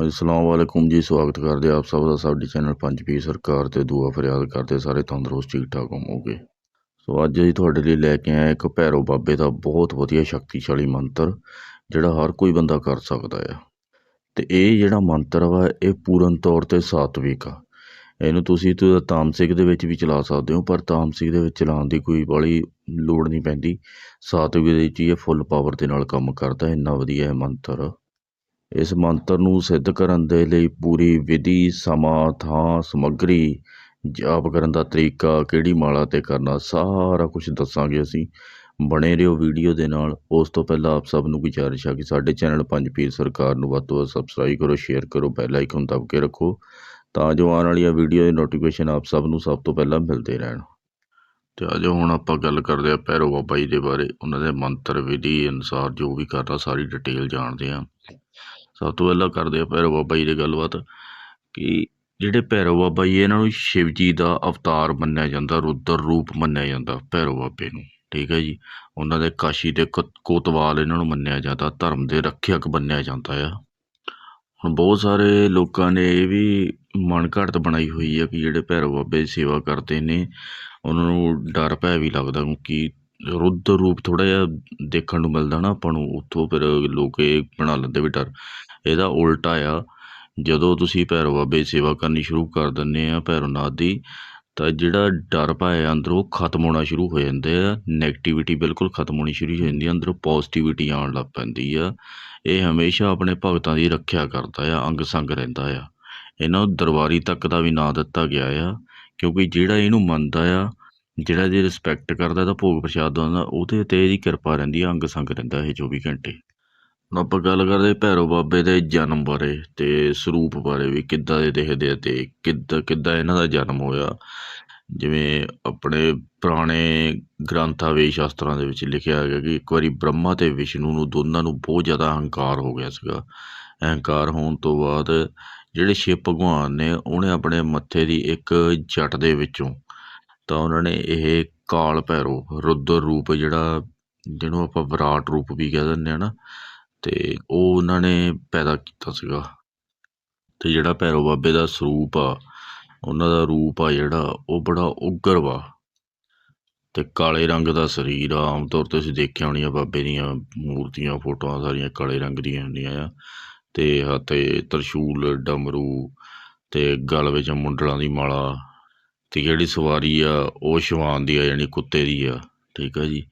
ਅਸਲਾਮ ਵਾਲੇਕੁਮ ਜੀ, ਸਵਾਗਤ ਕਰਦੇ ਆਪ ਸਭ ਦਾ, ਸਾਡੀ ਚੈਨਲ ਪੰਜ ਪੀ ਸਰਕਾਰ ਤੇ ਦੁਆ ਫਰਿਆਦ ਕਰਦੇ ਸਾਰੇ ਤੰਦਰੁਸਤ ਠੀਕ ਠਾਕ ਹੋਵੋਗੇ। ਸੋ ਅੱਜ ਅਸੀਂ ਤੁਹਾਡੇ ਲਈ ਲੈ ਕੇ ਆਏ ਇੱਕ ਭੈਰੋ ਬਾਬੇ ਦਾ ਬਹੁਤ ਵਧੀਆ ਸ਼ਕਤੀਸ਼ਾਲੀ ਮੰਤਰ, ਜਿਹੜਾ ਹਰ ਕੋਈ ਬੰਦਾ ਕਰ ਸਕਦਾ ਆ। ਤੇ ਇਹ ਜਿਹੜਾ ਮੰਤਰ ਵਾ, ਇਹ ਪੂਰਨ ਤੌਰ ਤੇ ਸਾਤਵਿਕ ਆ। ਇਹਨੂੰ ਤੁਸੀਂ ਤਾਂ ਤਾਮਸਿਕ ਦੇ ਵਿੱਚ ਵੀ ਚਲਾ ਸਕਦੇ ਹੋ, ਪਰ ਤਾਮਸਿਕ ਦੇ ਵਿੱਚ ਚਲਾਉਣ ਦੀ ਕੋਈ ਬੜੀ ਲੋੜ ਨਹੀਂ ਪੈਂਦੀ। ਸਾਤਵਿਕ ਦੇ ਵਿੱਚ ਹੀ ਇਹ ਫੁੱਲ ਪਾਵਰ ਦੇ ਨਾਲ ਕੰਮ ਕਰਦਾ, ਇੰਨਾ ਵਧੀਆ ਇਹ ਮੰਤਰ। ਇਸ ਮੰਤਰ ਨੂੰ ਸਿੱਧ ਕਰਨ ਦੇ ਲਈ ਪੂਰੀ ਵਿਧੀ, ਸਮਾਂ, ਥਾਂ, ਸਮੱਗਰੀ, ਜਾਪ ਕਰਨ ਦਾ ਤਰੀਕਾ, ਕਿਹੜੀ ਮਾਲਾ ਤੇ ਕਰਨਾ, ਸਾਰਾ ਕੁਝ ਦੱਸਾਂਗੇ ਅਸੀਂ। ਬਣੇ ਰਹੋ ਵੀਡੀਓ ਦੇ ਨਾਲ। ਉਸ ਤੋਂ ਪਹਿਲਾਂ ਆਪ ਸਭ ਨੂੰ ਗੁਜ਼ਾਰਿਸ਼ ਆ ਕਿ ਸਾਡੇ ਚੈਨਲ ਪੰਜ ਪੀਰ ਸਰਕਾਰ ਨੂੰ ਵੱਧ ਤੋਂ ਵੱਧ ਸਬਸਕ੍ਰਾਈਬ ਕਰੋ ਸ਼ੇਅਰ ਕਰੋ ਬੈਲ ਆਈਕਨ ਦਬ ਕੇ ਰੱਖੋ, ਤਾਂ ਜੋ ਆਉਣ ਵਾਲੀਆਂ ਵੀਡੀਓ ਦੀ ਨੋਟੀਫਿਕੇਸ਼ਨ ਆਪ ਸਭ ਨੂੰ ਸਭ ਤੋਂ ਪਹਿਲਾਂ ਮਿਲਦੇ ਰਹਿਣ। ਤੇ ਅੱਜ ਹੁਣ ਆਪਾਂ ਗੱਲ ਕਰਦੇ ਆ ਭੈਰੋ ਬਾਬਾ ਜੀ ਦੇ ਬਾਰੇ। ਉਹਨਾਂ ਦੇ ਮੰਤਰ, ਵਿਧੀ ਅਨੁਸਾਰ ਜੋ ਵੀ ਕਰਦਾ ਸਾਰੀ ਡਿਟੇਲ ਜਾਣਦੇ ਆ ਸਭ ਤੋਂ ਪਹਿਲਾਂ ਕਰਦੇ ਆ ਭੈਰੋ ਬਾਬਾ ਜੀ ਦੀ ਗੱਲਬਾਤ ਕਿ ਜਿਹੜੇ ਭੈਰੋ ਬਾਬਾ ਜੀ, ਇਹਨਾਂ ਨੂੰ ਸ਼ਿਵ ਜੀ ਦਾ ਅਵਤਾਰ ਮੰਨਿਆ ਜਾਂਦਾ, ਰੁਦਰ ਰੂਪ ਮੰਨਿਆ ਜਾਂਦਾ ਭੈਰੋ ਬਾਬੇ ਨੂੰ, ਠੀਕ ਹੈ ਜੀ? ਉਹਨਾਂ ਦੇ ਕਾਸ਼ੀ ਦੇ ਕ- ਕੋਤਵਾਲ ਇਹਨਾਂ ਨੂੰ ਮੰਨਿਆ ਜਾਂਦਾ, ਧਰਮ ਦੇ ਰੱਖਿਅਕ ਮੰਨਿਆ ਜਾਂਦਾ ਆ। ਹੁਣ ਬਹੁਤ ਸਾਰੇ ਲੋਕਾਂ ਨੇ ਇਹ ਵੀ ਮਨ ਘੜਤ ਬਣਾਈ ਹੋਈ ਹੈ ਕਿ ਜਿਹੜੇ ਭੈਰੋ ਬਾਬੇ ਦੀ ਸੇਵਾ ਕਰਦੇ ਨੇ, ਉਹਨਾਂ ਨੂੰ ਡਰ ਭੈ ਵੀ ਲੱਗਦਾ ਕਿਉਂਕਿ ਰੁੱਧ ਰੂਪ ਥੋੜਾ ਜਿਹਾ ਦੇਖਣ ਨੂੰ ਮਿਲਦਾ ਨਾ ਆਪਾਂ ਨੂੰ, ਉੱਥੋਂ ਫਿਰ ਲੋਕ ਇਹ ਬਣਾ ਲੈਂਦੇ ਵੀ ਡਰ। ਇਹਦਾ ਉਲਟਾ ਆ, ਜਦੋਂ ਤੁਸੀਂ ਭੈਰੋ ਬਾਬੇ ਦੀ ਸੇਵਾ ਕਰਨੀ ਸ਼ੁਰੂ ਕਰ ਦਿੰਦੇ ਆ ਭੈਰੋਨਾਥ ਦੀ, ਤਾਂ ਜਿਹੜਾ ਡਰ ਭੈ ਆ ਅੰਦਰੋਂ ਖਤਮ ਹੋਣਾ ਸ਼ੁਰੂ ਹੋ ਜਾਂਦੇ ਆ। ਨੈਗੇਟਿਵਿਟੀ ਬਿਲਕੁਲ ਖਤਮ ਹੋਣੀ ਸ਼ੁਰੂ ਹੋ ਜਾਂਦੀ ਆ, ਅੰਦਰੋਂ ਪੋਜ਼ਿਟਿਵਿਟੀ ਆਉਣ ਲੱਗ ਪੈਂਦੀ ਆ। ਇਹ ਹਮੇਸ਼ਾ ਆਪਣੇ ਭਗਤਾਂ ਦੀ ਰੱਖਿਆ ਕਰਦਾ ਆ ਅੰਗ ਸੰਗ ਰਹਿੰਦਾ ਆ। ਇਹਨਾਂ ਨੂੰ ਦਰਬਾਰੀ ਤੱਕ ਦਾ ਵੀ ਨਾਂ ਦਿੱਤਾ ਗਿਆ ਆ, ਕਿਉਂਕਿ ਜਿਹੜਾ ਇਹਨੂੰ ਮੰਨਦਾ ਆ ਜਿਹੜਾ ਇਹਦੀ ਰਿਸਪੈਕਟ ਕਰਦਾ ਇਹਦਾ ਭੋਗ ਪ੍ਰਸ਼ਾਦ ਦਾ ਉਹਦੇ ਤੇ ਇਹਦੀ ਕਿਰਪਾ ਰਹਿੰਦੀ ਆ, ਅੰਗ ਸੰਗ ਰਹਿੰਦਾ ਇਹ 24 ਘੰਟੇ। ਹੁਣ ਆਪਾਂ ਗੱਲ ਕਰਦੇ ਭੈਰੋ ਬਾਬੇ ਦੇ ਜਨਮ ਬਾਰੇ ਤੇ ਸਰੂਪ ਬਾਰੇ ਵੀ, ਕਿੱਦਾਂ ਦੇ ਦਿਖਦੇ ਆ ਤੇ ਕਿੱਦਾਂ ਕਿੱਦਾਂ ਇਹਨਾਂ ਦਾ ਜਨਮ ਹੋਇਆ। ਜਿਵੇਂ ਆਪਣੇ ਪੁਰਾਣੇ ਗ੍ਰੰਥਾਂ ਵੇ ਸ਼ਾਸਤਰਾਂ ਦੇ ਵਿੱਚ ਲਿਖਿਆ ਗਿਆ ਕਿ ਇੱਕ ਵਾਰੀ ਬ੍ਰਹਮਾ ਤੇ ਵਿਸ਼ਨੂੰ ਨੂੰ ਦੋਨਾਂ ਨੂੰ ਬਹੁਤ ਜ਼ਿਆਦਾ ਹੰਕਾਰ ਹੋ ਗਿਆ ਸੀਗਾ। ਅਹੰਕਾਰ ਹੋਣ ਤੋਂ ਬਾਅਦ ਜਿਹੜੇ ਸ਼ਿਵ ਭਗਵਾਨ ਨੇ, ਉਹਨੇ ਆਪਣੇ ਮੱਥੇ ਦੀ ਇੱਕ ਜੱਟ ਦੇ ਵਿੱਚੋਂ ਤਾਂ ਉਹਨਾਂ ਨੇ ਇਹ ਕਾਲ ਭੈਰੋ ਰੁਦਰ ਰੂਪ ਜਿਹੜਾ, ਜਿਹਨੂੰ ਆਪਾਂ ਵਿਰਾਟ ਰੂਪ ਵੀ ਕਹਿ ਦਿੰਦੇ ਆ ਨਾ, ਤੇ ਉਹ ਉਹਨਾਂ ਨੇ ਪੈਦਾ ਕੀਤਾ ਸੀਗਾ। ਤੇ ਜਿਹੜਾ ਭੈਰੋ ਬਾਬੇ ਦਾ ਸਰੂਪ ਆ, ਉਹਨਾਂ ਦਾ ਰੂਪ ਆ ਜਿਹੜਾ, ਉਹ ਬੜਾ ਉਗਰ ਵਾ। ਤੇ ਕਾਲੇ ਰੰਗ ਦਾ ਸਰੀਰ ਆ, ਆਮ ਤੌਰ ਤੇ ਤੁਸੀਂ ਦੇਖਿਆ ਹੋਣੀ ਆ ਬਾਬੇ ਦੀਆਂ ਮੂਰਤੀਆਂ, ਫੋਟੋਆਂ ਸਾਰੀਆਂ ਕਾਲੇ ਰੰਗ ਦੀਆਂ ਹੁੰਦੀਆਂ ਆ। ਤੇ ਹੱਥੇ ਤਰਸ਼ੂਲ, ਡਮਰੂ, ਤੇ ਗਲ ਵਿੱਚ ਮੁੰਡਲਾਂ ਦੀ ਮਾਲਾ ਅਤੇ ਜਿਹੜੀ ਸਵਾਰੀ ਆ, ਉਹ ਸ਼ਵਾਨ ਦੀ ਆ ਜਾਣੀ ਕੁੱਤੇ ਦੀ ਆ, ਠੀਕ ਆ ਜੀ?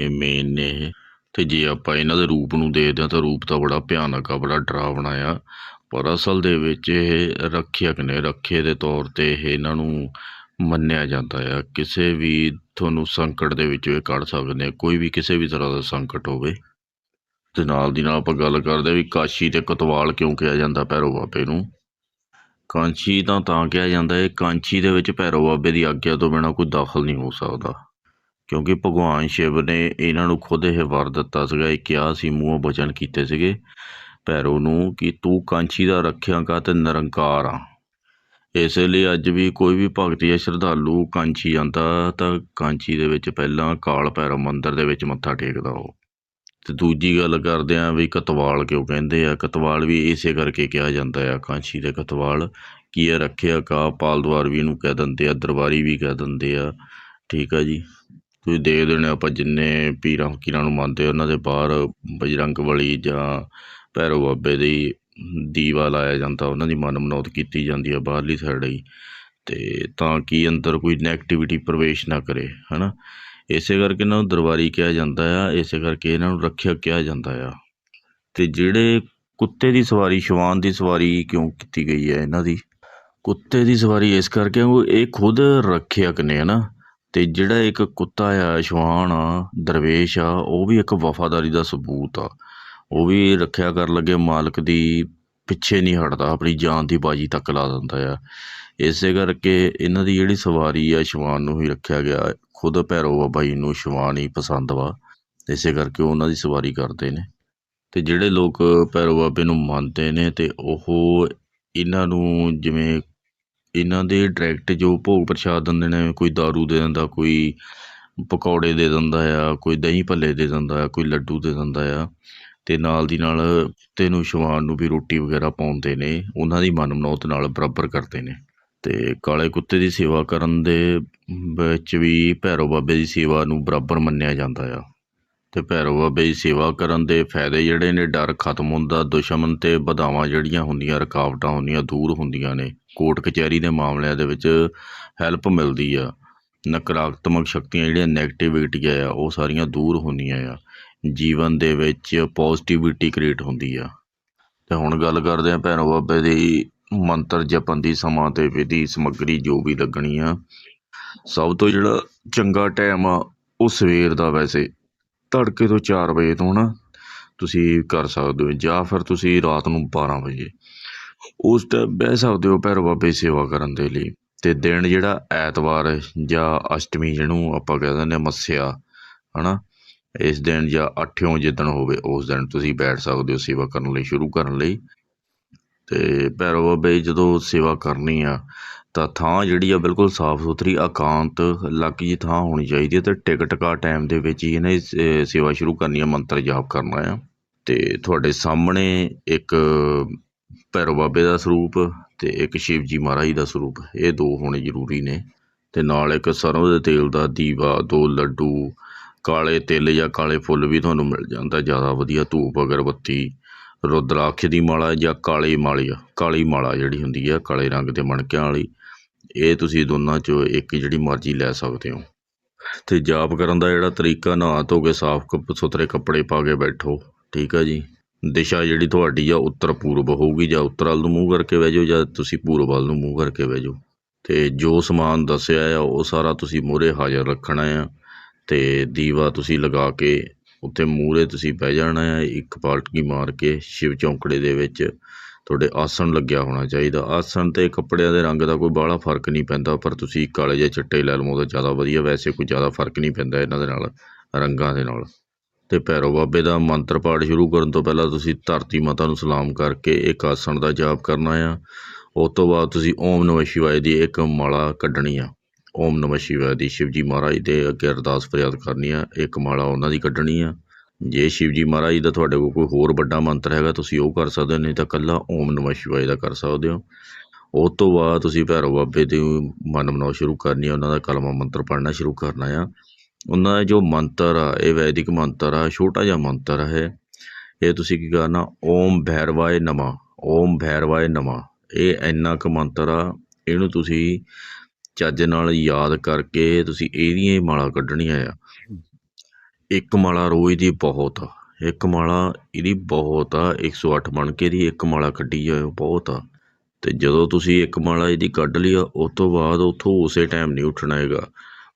ਇਹ ਮੇਨ ਨੇ ਇਹ। ਅਤੇ ਜੇ ਆਪਾਂ ਇਹਨਾਂ ਦੇ ਰੂਪ ਨੂੰ ਦੇਖਦੇ ਹਾਂ ਤਾਂ ਰੂਪ ਤਾਂ ਬੜਾ ਭਿਆਨਕ ਆ, ਬੜਾ ਡਰਾਵਣਾ ਆ। ਪਰ ਅਸਲ ਦੇ ਵਿੱਚ ਇਹ ਰੱਖਿਅਕ ਨੇ, ਰੱਖੇ ਦੇ ਤੌਰ ਤੇ ਇਹ ਇਹਨਾਂ ਨੂੰ ਮੰਨਿਆ ਜਾਂਦਾ ਆ। ਕਿਸੇ ਵੀ ਤੁਹਾਨੂੰ ਸੰਕਟ ਦੇ ਵਿੱਚ ਇਹ ਕੱਢ ਸਕਦੇ ਆ ਕੋਈ ਵੀ ਕਿਸੇ ਵੀ ਤਰ੍ਹਾਂ ਦਾ ਸੰਕਟ ਹੋਵੇ। ਤੇ ਨਾਲ ਦੀ ਨਾਲ ਆਪਾਂ ਗੱਲ ਕਰਦੇ ਵੀ ਕਾਸ਼ੀ ਤੇ ਕਤਵਾਲ ਕਿਉਂ ਕਿਹਾ ਜਾਂਦਾ ਭੈਰੋ ਬਾਬੇ ਨੂੰ? ਕਾਂਚੀ ਤਾਂ ਤਾਂ ਕਿਹਾ ਜਾਂਦਾ ਹੈ ਕਾਂਚੀ ਦੇ ਵਿੱਚ ਭੈਰੋ ਬਾਬੇ ਦੀ ਆਗਿਆ ਤੋਂ ਬਿਨਾਂ ਕੋਈ ਦਾਖਲ ਨਹੀਂ ਹੋ ਸਕਦਾ। ਕਿਉਂਕਿ ਭਗਵਾਨ ਸ਼ਿਵ ਨੇ ਇਹਨਾਂ ਨੂੰ ਖੁਦ ਇਹ ਵਰ ਦਿੱਤਾ ਸੀਗਾ, ਇਹ ਕਿਹਾ ਸੀ, ਮੂੰਹੋਂ ਬਚਨ ਕੀਤੇ ਸੀਗੇ, ਭੈਰੋ ਨੂੰ ਕਿ ਤੂੰ ਕਾਂਚੀ ਦਾ ਰੱਖਿਆ ਕਾ ਤੇ ਨਿਰੰਕਾਰ ਆ। ਇਸੇ ਲਈ ਅੱਜ ਵੀ ਕੋਈ ਵੀ ਭਗਤੀ ਜਾਂ ਸ਼ਰਧਾਲੂ ਕਾਂਚੀ ਜਾਂਦਾ ਤਾਂ ਕਾਂਚੀ ਦੇ ਵਿੱਚ ਪਹਿਲਾਂ ਕਾਲ ਭੈਰੋ ਮੰਦਿਰ ਦੇ ਵਿੱਚ ਮੱਥਾ ਟੇਕਦਾ ਉਹ। ਅਤੇ ਦੂਜੀ ਗੱਲ ਕਰਦੇ ਹਾਂ ਵੀ ਕਤਵਾਲ ਕਿਉਂ ਕਹਿੰਦੇ ਆ? ਕਤਵਾਲ ਵੀ ਇਸੇ ਕਰਕੇ ਕਿਹਾ ਜਾਂਦਾ ਆ ਕਾਂਚੀ ਦੇ ਕਤਵਾਲ, ਕੀ ਇਹ ਰੱਖਿਆ ਕਾ ਪਾਲਦਵਾਰ ਵੀ ਇਹਨੂੰ ਕਹਿ ਦਿੰਦੇ ਆ, ਦਰਬਾਰੀ ਵੀ ਕਹਿ ਦਿੰਦੇ ਆ। ਠੀਕ ਆ ਜੀ। ਤੁਸੀਂ ਦੇਖ ਦੇਣੇ ਆਪਾਂ ਜਿੰਨੇ ਪੀਰਾਂ ਫਕੀਰਾਂ ਨੂੰ ਮੰਨਦੇ ਉਹਨਾਂ ਦੇ ਬਾਹਰ ਬਜਰੰਗ ਬਲੀ ਜਾਂ ਭੈਰੋ ਬਾਬੇ ਦੀ ਦੀਵਾ ਲਾਇਆ ਜਾਂਦਾ, ਉਹਨਾਂ ਦੀ ਮਨ ਮਨੌਤ ਕੀਤੀ ਜਾਂਦੀ ਆ ਬਾਹਰਲੀ ਸਾਈਡ ਹੀ। ਤੇ ਤਾਂ ਕਿ ਅੰਦਰ ਕੋਈ ਨੈਗੇਟਿਵਿਟੀ ਪ੍ਰਵੇਸ਼ ਨਾ ਕਰੇ, ਹਨਾ? ਇਸੇ ਕਰਕੇ ਇਹਨਾਂ ਨੂੰ ਦਰਬਾਰੀ ਕਿਹਾ ਜਾਂਦਾ ਆ, ਇਸੇ ਕਰਕੇ ਇਹਨਾਂ ਨੂੰ ਰੱਖਿਅਕ ਕਿਹਾ ਜਾਂਦਾ ਆ। ਤੇ ਜਿਹੜੇ ਕੁੱਤੇ ਦੀ ਸਵਾਰੀ, ਸ਼ਵਾਨ ਦੀ ਸਵਾਰੀ ਕਿਉਂ ਕੀਤੀ ਗਈ ਹੈ ਇਹਨਾਂ ਦੀ? ਕੁੱਤੇ ਦੀ ਸਵਾਰੀ ਇਸ ਕਰਕੇ ਉਹ ਇਹ ਖੁਦ ਰੱਖਿਅਕ ਨੇ, ਹਨਾ? ਤੇ ਜਿਹੜਾ ਇੱਕ ਕੁੱਤਾ ਆ, ਸ਼ਵਾਨ ਆ, ਦਰਵੇਸ਼ ਆ, ਉਹ ਵੀ ਇੱਕ ਵਫਾਦਾਰੀ ਦਾ ਸਬੂਤ ਆ। ਉਹ ਵੀ ਰੱਖਿਆ ਕਰਨ ਲੱਗੇ ਮਾਲਕ ਦੀ ਪਿੱਛੇ ਨਹੀਂ ਹਟਦਾ, ਆਪਣੀ ਜਾਨ ਦੀ ਬਾਜੀ ਤੱਕ ਲਾ ਦਿੰਦਾ ਆ। ਇਸੇ ਕਰਕੇ ਇਹਨਾਂ ਦੀ ਜਿਹੜੀ ਸਵਾਰੀ ਆ, ਸ਼ਵਾਨ ਨੂੰ ਹੀ ਰੱਖਿਆ ਗਿਆ। ਖੁਦ ਭੈਰੋ ਬਾਬਾ ਜੀ ਨੂੰ ਸ਼ਵਾਨ ਹੀ ਪਸੰਦ ਵਾ, ਇਸੇ ਕਰਕੇ ਉਹ ਉਹਨਾਂ ਦੀ ਸਵਾਰੀ ਕਰਦੇ ਨੇ। ਤੇ ਜਿਹੜੇ ਲੋਕ ਭੈਰੋ ਬਾਬੇ ਨੂੰ ਮੰਨਦੇ ਨੇ ਤੇ ਉਹ ਇਹਨਾਂ ਨੂੰ ਜਿਵੇਂ ਇਹਨਾਂ ਦੇ ਡਾਇਰੈਕਟ ਜੋ ਭੋਗ ਪ੍ਰਸ਼ਾਦ ਦਿੰਦੇ ਨੇ, ਕੋਈ दारू ਦੇ ਦਿੰਦਾ, ਕੋਈ ਪਕੌੜੇ ਦੇ ਦਿੰਦਾ ਆ, ਕੋਈ ਦਹੀਂ ਭੱਲੇ ਦੇ ਦਿੰਦਾ ਆ, ਕੋਈ ਲੱਡੂ ਦੇ ਦਿੰਦਾ ਆ, ਤੇ ਨਾਲ ਦੀ ਨਾਲ ਕੁੱਤੇ ਨੂੰ ਸ਼ਵਾਨ ਨੂੰ ਵੀ ਰੋਟੀ ਵਗੈਰਾ ਪਾਉਂਦੇ ਨੇ, ਉਹਨਾਂ ਦੀ ਮਨਮਨੌਤ ਨਾਲ ਬਰਾਬਰ ਕਰਦੇ ਨੇ। ਅਤੇ ਕਾਲੇ ਕੁੱਤੇ ਦੀ ਸੇਵਾ ਕਰਨ ਦੇ ਵਿੱਚ ਵੀ ਭੈਰੋ ਬਾਬੇ ਦੀ ਸੇਵਾ ਨੂੰ ਬਰਾਬਰ ਮੰਨਿਆ ਜਾਂਦਾ ਆ। ਅਤੇ ਭੈਰੋ ਬਾਬੇ ਦੀ ਸੇਵਾ ਕਰਨ ਦੇ ਫਾਇਦੇ ਜਿਹੜੇ ਨੇ, ਡਰ ਖਤਮ ਹੁੰਦਾ, ਦੁਸ਼ਮਣ ਅਤੇ ਵਧਾਵਾਂ ਜਿਹੜੀਆਂ ਹੁੰਦੀਆਂ, ਰੁਕਾਵਟਾਂ ਹੁੰਦੀਆਂ, ਦੂਰ ਹੁੰਦੀਆਂ ਨੇ। ਕੋਰਟ ਕਚਹਿਰੀ ਦੇ ਮਾਮਲਿਆਂ ਦੇ ਵਿੱਚ ਹੈਲਪ ਮਿਲਦੀ ਆ। ਨਕਾਰਾਤਮਕ ਸ਼ਕਤੀਆਂ ਜਿਹੜੀਆਂ ਨੈਗੇਟਿਵਿਟੀ ਆ, ਉਹ ਸਾਰੀਆਂ ਦੂਰ ਹੁੰਦੀਆਂ ਆ। ਜੀਵਨ ਦੇ ਵਿੱਚ ਪੋਜ਼ਿਟਿਵਿਟੀ ਕ੍ਰੀਏਟ ਹੁੰਦੀ ਆ। ਤੇ ਹੁਣ ਗੱਲ ਕਰਦੇ ਆ ਭੈਰੋ ਬਾਬੇ ਦੀ ਮੰਤਰ ਜਪਣ ਦੀ ਸਮਾਂ ਤੇ ਵਿਧੀ ਸਮੱਗਰੀ ਜੋ ਵੀ ਲੱਗਣੀ ਆ, ਸਭ ਤੋਂ ਜਿਹੜਾ ਚੰਗਾ ਟਾਈਮ ਆ, ਉਹ ਸਵੇਰ ਦਾ ਵੈਸੇ। ਤੜਕੇ ਤੋਂ 4 ਵਜੇ ਤੋਂ ਨਾ ਤੁਸੀਂ ਕਰ ਸਕਦੇ ਹੋ, ਜਾਂ ਫਿਰ ਤੁਸੀਂ ਰਾਤ ਨੂੰ 12 ਵਜੇ। ਉਸ ਟਾਈਮ ਬਹਿ ਸਕਦੇ ਹੋ ਭੈਰੋ ਬਾਬੇ ਸੇਵਾ ਕਰਨ ਦੇ ਲਈ। ਤੇ ਦਿਨ ਜਿਹੜਾ ਐਤਵਾਰ ਜਾਂ ਅਸ਼ਟਮੀ ਜਿਹਨੂੰ ਆਪਾਂ ਕਹਿ ਦਿੰਦੇ ਹਾਂ ਮੱਸਿਆ, ਹਨਾ? ਇਸ ਦਿਨ ਜਾਂ ਅੱਠਿਓਂ ਜਿੱਦਣ ਹੋਵੇ, ਉਸ ਦਿਨ ਤੁਸੀਂ ਬੈਠ ਸਕਦੇ ਹੋ ਸੇਵਾ ਕਰਨ ਲਈ, ਸ਼ੁਰੂ ਕਰਨ ਲਈ। ਅਤੇ ਭੈਰੋ ਬਾਬੇ ਜਦੋਂ ਸੇਵਾ ਕਰਨੀ ਆ, ਤਾਂ ਥਾਂ ਜਿਹੜੀ ਆ ਬਿਲਕੁਲ ਸਾਫ਼ ਸੁਥਰੀ, ਇਕਾਂਤ, ਅਲੱਗ ਜਿਹੀ ਥਾਂ ਹੋਣੀ ਚਾਹੀਦੀ ਹੈ ਅਤੇ ਟਿਕ ਟਕਾ ਟਾਈਮ ਦੇ ਵਿੱਚ ਹੀ ਇਹਨੇ ਸ- ਸੇਵਾ ਸ਼ੁਰੂ ਕਰਨੀ ਆ, ਮੰਤਰ ਜਾਪ ਕਰਨਾ ਆ। ਅਤੇ ਤੁਹਾਡੇ ਸਾਹਮਣੇ ਇੱਕ ਭੈਰੋ ਬਾਬੇ ਦਾ ਸਰੂਪ ਅਤੇ ਇੱਕ ਸ਼ਿਵ ਜੀ ਮਹਾਰਾਜ ਦਾ ਸਰੂਪ, ਇਹ ਦੋ ਹੋਣੇ ਜ਼ਰੂਰੀ ਨੇ। ਅਤੇ ਨਾਲ ਇੱਕ ਸਰੋਂ ਦੇ ਤੇਲ ਦਾ ਦੀਵਾ, ਦੋ ਲੱਡੂ, ਕਾਲੇ ਤਿਲ ਜਾਂ ਕਾਲੇ ਫੁੱਲ ਵੀ ਤੁਹਾਨੂੰ ਮਿਲ ਜਾਂਦਾ, ਜ਼ਿਆਦਾ ਵਧੀਆ ਧੂਪ, ਅਗਰਬੱਤੀ ਰੁਦਰਾਕਸ਼ ਦੀ ਮਾਲਾ ਜਾਂ ਕਾਲੀ ਮਾਲੀ ਕਾਲੀ ਮਾਲਾ ਜਿਹੜੀ ਹੁੰਦੀ ਆ, ਕਾਲੇ ਰੰਗ ਦੇ ਮਣਕਿਆਂ ਵਾਲੀ, ਇਹ ਤੁਸੀਂ ਦੋਨਾਂ ਚੋਂ ਇੱਕ ਜਿਹੜੀ ਮਰਜ਼ੀ ਲੈ ਸਕਦੇ ਹੋ। ਤੇ ਜਾਪ ਕਰਨ ਦਾ ਜਿਹੜਾ ਤਰੀਕਾ, ਨਹਾ ਧੋ ਕੇ ਸਾਫ਼ ਕੱਪ ਸੁਥਰੇ ਕੱਪੜੇ ਪਾ ਕੇ ਬੈਠੋ, ਠੀਕ ਆ ਜੀ। ਦਿਸ਼ਾ ਜਿਹੜੀ ਤੁਹਾਡੀ ਆ ਉੱਤਰ ਪੂਰਬ ਹੋਊਗੀ ਜਾਂ ਉੱਤਰ ਵੱਲ ਨੂੰ ਮੂੰਹ ਕਰਕੇ ਬਹਿ ਜਾਓ ਜਾਂ ਤੁਸੀਂ ਪੂਰਬ ਵੱਲ ਨੂੰ ਮੂੰਹ ਕਰਕੇ ਬਹਿ ਜਾਓ। ਤੇ ਜੋ ਸਮਾਨ ਦੱਸਿਆ ਆ, ਉਹ ਸਾਰਾ ਤੁਸੀਂ ਮੂਹਰੇ ਹਾਜ਼ਰ ਰੱਖਣਾ ਆ, ਤੇ ਦੀਵਾ ਤੁਸੀਂ ਲਗਾ ਕੇ ਉੱਥੇ ਮੂਹਰੇ ਤੁਸੀਂ ਬਹਿ ਜਾਣਾ ਆ ਇੱਕ ਪਾਲਟਕੀ ਮਾਰ ਕੇ ਸ਼ਿਵ ਚੌਂਕੜੇ ਦੇ ਵਿੱਚ। ਤੁਹਾਡੇ ਆਸਣ ਲੱਗਿਆ ਹੋਣਾ ਚਾਹੀਦਾ। ਆਸਣ ਤੇ ਕੱਪੜਿਆਂ ਦੇ ਰੰਗ ਦਾ ਕੋਈ ਬਾਹਲਾ ਫ਼ਰਕ ਨਹੀਂ ਪੈਂਦਾ, ਪਰ ਤੁਸੀਂ ਕਾਲੇ ਜਾਂ ਚਿੱਟੇ ਲੈ ਲਵੋ ਤਾਂ ਜ਼ਿਆਦਾ ਵਧੀਆ। ਵੈਸੇ ਕੋਈ ਜ਼ਿਆਦਾ ਫ਼ਰਕ ਨਹੀਂ ਪੈਂਦਾ ਇਹਨਾਂ ਦੇ ਨਾਲ, ਰੰਗਾਂ ਦੇ ਨਾਲ। ਤੇ ਭੈਰੋ ਬਾਬੇ ਦਾ ਮੰਤਰ ਪਾਠ ਸ਼ੁਰੂ ਕਰਨ ਤੋਂ ਪਹਿਲਾਂ ਤੁਸੀਂ ਧਰਤੀ ਮਾਤਾ ਨੂੰ ਸਲਾਮ ਕਰਕੇ ਇੱਕ ਆਸਣ ਦਾ ਜਾਪ ਕਰਨਾ ਆ। ਉਸ ਤੋਂ ਬਾਅਦ ਤੁਸੀਂ ਓਮ ਨਮঃ ਸ਼ਿਵਾਏ ਦੀ ਇੱਕ ਮਾਲਾ ਕੱਢਣੀ ਆ। ਓਮ ਨਮঃ ਸ਼ਿਵਾਏ ਦੀ ਸ਼ਿਵ ਜੀ ਮਹਾਰਾਜ ਦੇ ਅੱਗੇ ਅਰਦਾਸ ਫਰਿਆਦ ਕਰਨੀ ਆ, ਇੱਕ ਮਾਲਾ ਉਹਨਾਂ ਦੀ ਕੱਢਣੀ ਆ। ਜੇ ਸ਼ਿਵ ਜੀ ਮਹਾਰਾਜ ਦਾ ਤੁਹਾਡੇ ਕੋਲ ਕੋਈ ਹੋਰ ਵੱਡਾ ਮੰਤਰ ਹੈਗਾ, ਤੁਸੀਂ ਉਹ ਕਰ ਸਕਦੇ ਹੋ, ਨਹੀਂ ਤਾਂ ਇਕੱਲਾ ਓਮ ਨਮঃ ਸ਼ਿਵਾਏ ਦਾ ਕਰ ਸਕਦੇ ਹੋ। ਉਸ ਤੋਂ ਬਾਅਦ ਤੁਸੀਂ ਭੈਰੋ ਬਾਬੇ ਦੀ ਮਨ ਮਨਾਉ ਸ਼ੁਰੂ ਕਰਨੀ ਆ, ਉਹਨਾਂ ਦਾ ਕਲਮਾ ਮੰਤਰ ਪੜ੍ਹਨਾ ਸ਼ੁਰੂ ਕਰਨਾ ਆ। ਉਹਨਾਂ ਦਾ ਜੋ ਮੰਤਰ ਆ, ਇਹ ਵੈਦਿਕ ਮੰਤਰ ਆ, ਛੋਟਾ ਜਿਹਾ ਮੰਤਰ ਹੈ। ਇਹ ਤੁਸੀਂ ਕੀ ਕਰਨਾ, ਓਮ ਭੈਰਵਾਏ ਨਮਾ, ਓਮ ਭੈਰਵਾਏ ਨਮਾ। ਇਹ ਇੰਨਾ ਕੁ ਮੰਤਰ ਆ, ਇਹਨੂੰ ਤੁਸੀਂ ਚੱਜ ਨਾਲ ਯਾਦ ਕਰਕੇ ਤੁਸੀਂ ਇਹਦੀਆਂ ਹੀ ਮਾਲਾ ਕੱਢਣੀਆਂ ਆ। ਇੱਕ ਮਾਲਾ ਰੋਜ਼ ਦੀ ਬਹੁਤ ਆ, ਇੱਕ ਮਾਲਾ ਇਹਦੀ ਬਹੁਤ ਆ 108 ਬਣ ਕੇ ਦੀ ਇੱਕ ਮਾਲਾ ਕੱਢੀ ਜਾਓ ਬਹੁਤ ਆ। ਤੇ ਜਦੋਂ ਤੁਸੀਂ ਇੱਕ ਮਾਲਾ ਇਹਦੀ ਕੱਢ ਲਈ ਉਸ ਤੋਂ ਬਾਅਦ ਉੱਥੋਂ ਉਸੇ ਟਾਈਮ ਨਹੀਂ ਉੱਠਣਾ ਹੈਗਾ।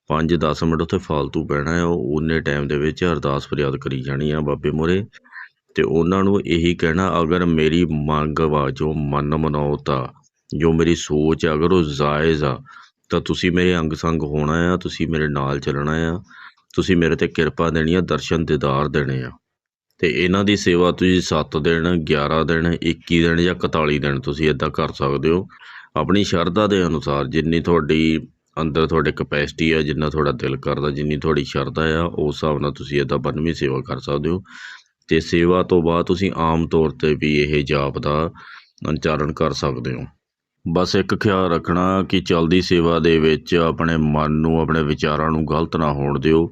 5-10 ਮਿੰਟ ਉੱਥੇ ਫਾਲਤੂ ਬਹਿਣਾ ਹੈ ਉਹ ਉਨੇ ਟਾਈਮ ਦੇ ਵਿੱਚ ਅਰਦਾਸ ਫਰਿਆਦ ਕਰੀ ਜਾਣੀ ਆ ਬਾਬੇ ਮੋਰੇ। ਤੇ ਉਹਨਾਂ ਨੂੰ ਇਹੀ ਕਹਿਣਾ, ਅਗਰ ਮੇਰੀ ਮੰਗ ਵਾ ਜੋ ਮਨ ਮਨੌਤ ਆ, ਜੋ ਮੇਰੀ ਸੋਚ ਆ, ਅਗਰ ਉਹ ਜਾਇਜ਼ ਆ ਤਾਂ ਤੁਸੀਂ ਮੇਰੇ ਅੰਗ ਸੰਗ ਹੋਣਾ ਆ, ਤੁਸੀਂ ਮੇਰੇ ਨਾਲ ਚੱਲਣਾ ਆ, ਤੁਸੀਂ ਮੇਰੇ ਤੇ ਕਿਰਪਾ ਦੇਣੀ ਆ, ਦਰਸ਼ਨ ਦੀਦਾਰ ਦੇਣੇ ਆ। ਤੇ ਇਹਨਾਂ ਦੀ ਸੇਵਾ ਤੁਸੀਂ 7 ਦਿਨ 11 ਦਿਨ 21 ਦਿਨ ਜਾਂ 41 ਦਿਨ ਤੁਸੀਂ ਇਦਾਂ ਕਰ ਸਕਦੇ ਹੋ। ਆਪਣੀ ਸ਼ਰਧਾ ਦੇ ਅਨੁਸਾਰ ਜਿੰਨੀ ਤੁਹਾਡੀ ਅੰਦਰ ਤੁਹਾਡੇ ਕਪੈਸਿਟੀ ਆ, ਜਿੰਨਾ ਤੁਹਾਡਾ ਦਿਲ ਕਰਦਾ, ਜਿੰਨੀ ਤੁਹਾਡੀ ਸ਼ਰਧਾ ਆ, ਉਸ ਹਿਸਾਬ ਨਾਲ ਤੁਸੀਂ ਇਦਾਂ ਬੰਨਵੀਂ ਸੇਵਾ ਕਰ ਸਕਦੇ ਹੋ। ਤੇ ਸੇਵਾ ਤੋਂ ਬਾਅਦ ਤੁਸੀਂ ਆਮ ਤੌਰ ਤੇ ਵੀ ਇਹ ਜਾਪ ਦਾ ਉਚਾਰਨ ਕਰ ਸਕਦੇ ਹੋ। ਬਸ ਇੱਕ ਖਿਆਲ ਰੱਖਣਾ ਕਿ ਚਲਦੀ ਸੇਵਾ ਦੇ ਵਿੱਚ ਆਪਣੇ ਮਨ ਨੂੰ, ਆਪਣੇ ਵਿਚਾਰਾਂ ਨੂੰ ਗਲਤ ਨਾ ਹੋਣ ਦਿਓ।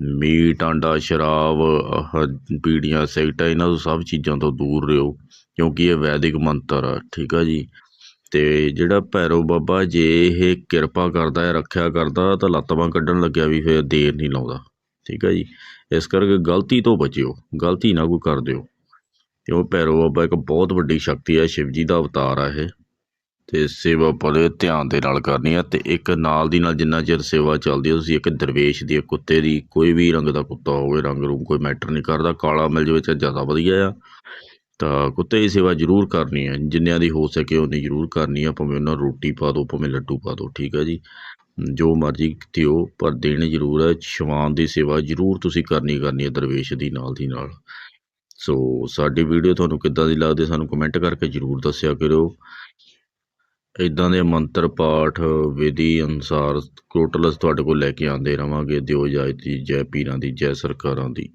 ਮੀਟ ਆਂਡਾ ਸ਼ਰਾਬ ਆਹ ਬੀੜੀਆਂ ਇਹਨਾਂ ਤੋਂ ਸਭ ਚੀਜ਼ਾਂ ਤੋਂ ਦੂਰ ਰਹੋ, ਕਿਉਂਕਿ ਇਹ ਵੈਦਿਕ ਮੰਤਰ ਆ, ਠੀਕ ਆ ਜੀ? ਤੇ ਜਿਹੜਾ ਭੈਰੋ ਬਾਬਾ ਜੇ ਇਹ ਕਿਰਪਾ ਕਰਦਾ ਹੈ ਰੱਖਿਆ ਕਰਦਾ, ਤਾਂ ਲੱਤ ਕੱਢਣ ਲੱਗਿਆ ਵੀ ਫਿਰ ਦੇਰ ਨਹੀਂ ਲਾਉਂਦਾ, ਠੀਕ ਆ ਜੀ? ਇਸ ਕਰਕੇ ਗਲਤੀ ਤੋਂ ਬਚਿਓ, ਗਲਤੀ ਨਾ ਕੋਈ ਕਰ ਦਿਓ। ਕਿਉਂ? ਭੈਰੋ ਬਾਬਾ ਇੱਕ ਬਹੁਤ ਵੱਡੀ ਸ਼ਕਤੀ ਹੈ, ਸ਼ਿਵ ਜੀ ਦਾ ਅਵਤਾਰ ਆ ਇਹ। ਅਤੇ ਸੇਵਾ ਬੜੇ ਧਿਆਨ ਦੇ ਨਾਲ ਕਰਨੀ ਆ ਅਤੇ ਇੱਕ ਨਾਲ ਦੀ ਨਾਲ ਜਿੰਨਾ ਚਿਰ ਸੇਵਾ ਚੱਲਦੀ ਹੈ ਤੁਸੀਂ ਇੱਕ ਦਰਵੇਸ਼ ਦੀ ਕੁੱਤੇ ਦੀ, ਕੋਈ ਵੀ ਰੰਗ ਦਾ ਕੁੱਤਾ ਹੋਵੇ, ਰੰਗ ਰੂਪ ਕੋਈ ਮੈਟਰ ਨਹੀਂ ਕਰਦਾ, ਕਾਲਾ ਮਿਲ ਜਾਵੇ ਤਾਂ ਜ਼ਿਆਦਾ ਵਧੀਆ ਆ। ਤਾਂ ਕੁੱਤੇ ਦੀ ਸੇਵਾ ਜ਼ਰੂਰ ਕਰਨੀ ਹੈ ਜਿੰਨਿਆਂ ਦੀ ਹੋ ਸਕੇ ਉਨੀ ਜ਼ਰੂਰ ਕਰਨੀ ਆ, ਭਾਵੇਂ ਉਹਨਾਂ ਨੂੰ ਰੋਟੀ ਪਾ ਦਿਓ ਭਾਵੇਂ ਲੱਡੂ ਪਾ ਦਿਓ ਠੀਕ ਹੈ ਜੀ। ਜੋ ਮਰਜ਼ੀ ਦਿਓ, ਪਰ ਦੇਣੀ ਜ਼ਰੂਰ ਹੈ ਸ਼ਵਾਨ ਦੀ ਸੇਵਾ ਜ਼ਰੂਰ ਤੁਸੀਂ ਕਰਨੀ ਕਰਨੀ ਹੈ ਦਰਵੇਸ਼ ਦੀ, ਨਾਲ ਦੀ ਨਾਲ। ਸੋ ਸਾਡੀ ਵੀਡੀਓ ਤੁਹਾਨੂੰ ਕਿੱਦਾਂ ਦੀ ਲੱਗਦੀ ਸਾਨੂੰ ਕਮੈਂਟ ਕਰਕੇ ਜ਼ਰੂਰ ਦੱਸਿਆ ਕਰੋ ਇਦਾਂ ਦੇ ਮੰਤਰ, ਪਾਠ, ਵਿਧੀ ਅਨੁਸਾਰ ਟੋਟਲਸ ਤੁਹਾਡੇ ਕੋਲ ਲੈ ਕੇ ਆਉਂਦੇ ਰਹਾਂਗੇ ਦਿਓ ਜਾਇ ਦੀ ਜੈ ਪੀਰਾਂ ਦੀ, ਜੈ ਸਰਕਾਰਾਂ ਦੀ।